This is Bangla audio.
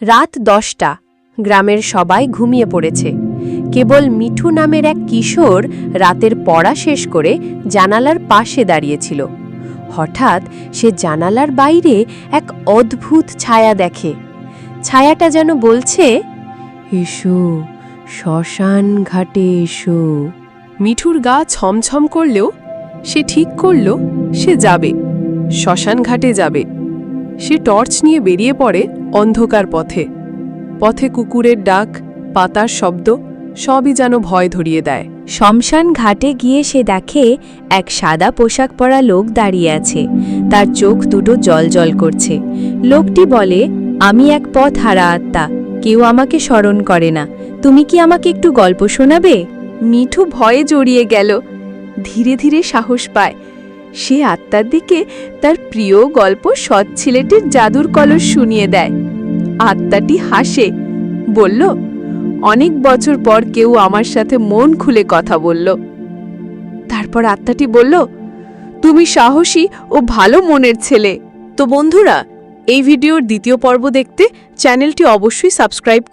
রাত দশটা। গ্রামের সবাই ঘুমিয়ে পড়েছে। কেবল মিঠু নামের এক কিশোর রাতের পড়া শেষ করে জানালার পাশে দাঁড়িয়েছিল। হঠাৎ সে জানালার বাইরে এক অদ্ভুত ছায়া দেখে। ছায়াটা যেন বলছে, এসো, শ্মশান ঘাটে এসো। মিঠুর গা ছমছম করলেও সে ঠিক করল, সে যাবে। শ্মশান ঘাটে যাবে। সে টর্চ নিয়ে বেরিয়ে পড়ে অন্ধকার পথে। পথে কুকুরের ডাক পাতার শব্দ সবই যেন ভয় ধরিয়ে দেয়। শমশান ঘাটে গিয়ে সে দেখে এক সাদা পোশাক পরা লোক দাঁড়িয়ে আছে। তার চোখ দুটো জল জল করছে। লোকটি বলে আমি এক পথ হারা আত্মা। কেউ আমাকে স্মরণ করে না। তুমি কি আমাকে একটু গল্প শোনাবে? মিঠু ভয়ে জড়িয়ে গেল। ধীরে ধীরে সাহস পায়। সে আত্মার দিকে তার প্রিয় গল্প সৎ ছেলেটির জাদুর কলস শুনিয়ে দেয়। আত্মাটি হাসে, বলল, অনেক বছর পর কেউ আমার সাথে মন খুলে কথা বলল। তারপর আত্মাটি বলল, তুমি সাহসী ও ভালো মনের ছেলে। তো বন্ধুরা, এই ভিডিওর দ্বিতীয় পর্ব দেখতে চ্যানেলটি অবশ্যই সাবস্ক্রাইব